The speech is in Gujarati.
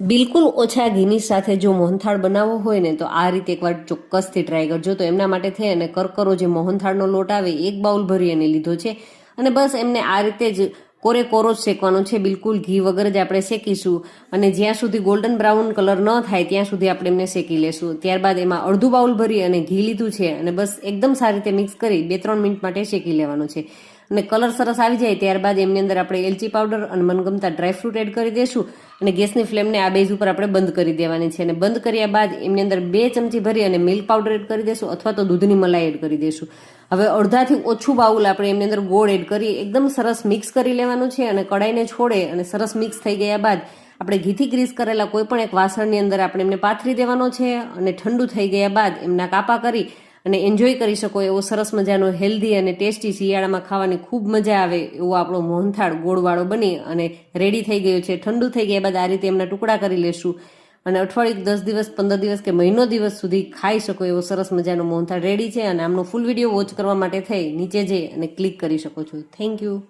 બિલકુલ ઓછા ઘીની સાથે જો મોહનથાળ બનાવવો હોય ને, તો આ રીતે એકવાર ચોક્કસથી ટ્રાય કરજો. તો એમના માટે થઈ અને કરકરો જે મોહનથાળનો લોટ આવે, એક બાઉલ ભરી અને લીધો છે. અને બસ એમને આ રીતે જ કોરે કોરો જ શેકવાનો છે. બિલકુલ ઘી વગર જ આપણે શેકીશું. અને જ્યાં સુધી ગોલ્ડન બ્રાઉન કલર ન થાય, ત્યાં સુધી આપણે એમને શેકી લેશું. ત્યારબાદ એમાં અડધું બાઉલ ભરી અને ઘી લીધું છે. અને બસ એકદમ સારી રીતે મિક્સ કરી બે ત્રણ મિનિટ માટે શેકી લેવાનું છે. અને કલર સરસ આવી જાય ત્યારબાદ એમની અંદર આપણે એલચી પાવડર અને મનગમતા ડ્રાયફ્રૂટ એડ કરી દઈશું અને ગેસની ફ્લેમને આ બેઝ ઉપર આપણે બંધ કરી દેવાની છે અને બંધ કર્યા બાદ એમની અંદર બે ચમચી ભરી અને મિલ્ક પાવડર એડ કરી દઈશું અથવા તો દૂધની મલાઈ એડ કરી દઈશું હવે અડધાથી ઓછું બાઉલ આપણે એમની અંદર ગોળ એડ કરી એકદમ સરસ મિક્સ કરી લેવાનું છે અને કડાઈને છોડે અને સરસ મિક્સ થઈ ગયા બાદ આપણે ઘીથી ગ્રીસ કરેલા કોઈ પણ એક વાસણની અંદર આપણે એમને પાથરી દેવાનો છે અને ઠંડુ થઈ ગયા બાદ એમના કાપા કરી અને એન્જોય કરી શકો એવો સરસ મજાનો હેલ્ધી અને ટેસ્ટી શિયાળામાં ખાવાની ખૂબ મજા આવે એવો આપણો મોહનથાળ ગોળવાળો બની અને રેડી થઈ ગયો છે. ઠંડુ થઈ ગયા બાદ આ રીતે એમના ટુકડા કરી લેશું. અને અઠવાડિયું દસ દિવસ, પંદર દિવસ કે મહિનો દિવસ સુધી ખાઈ શકો એવો સરસ મજાનો મોહનથાળ રેડી છે અને આમનો ફૂલ વીડિયો વોચ કરવા માટે થઈ નીચે જઈ અને ક્લિક કરી શકો છો. Thank you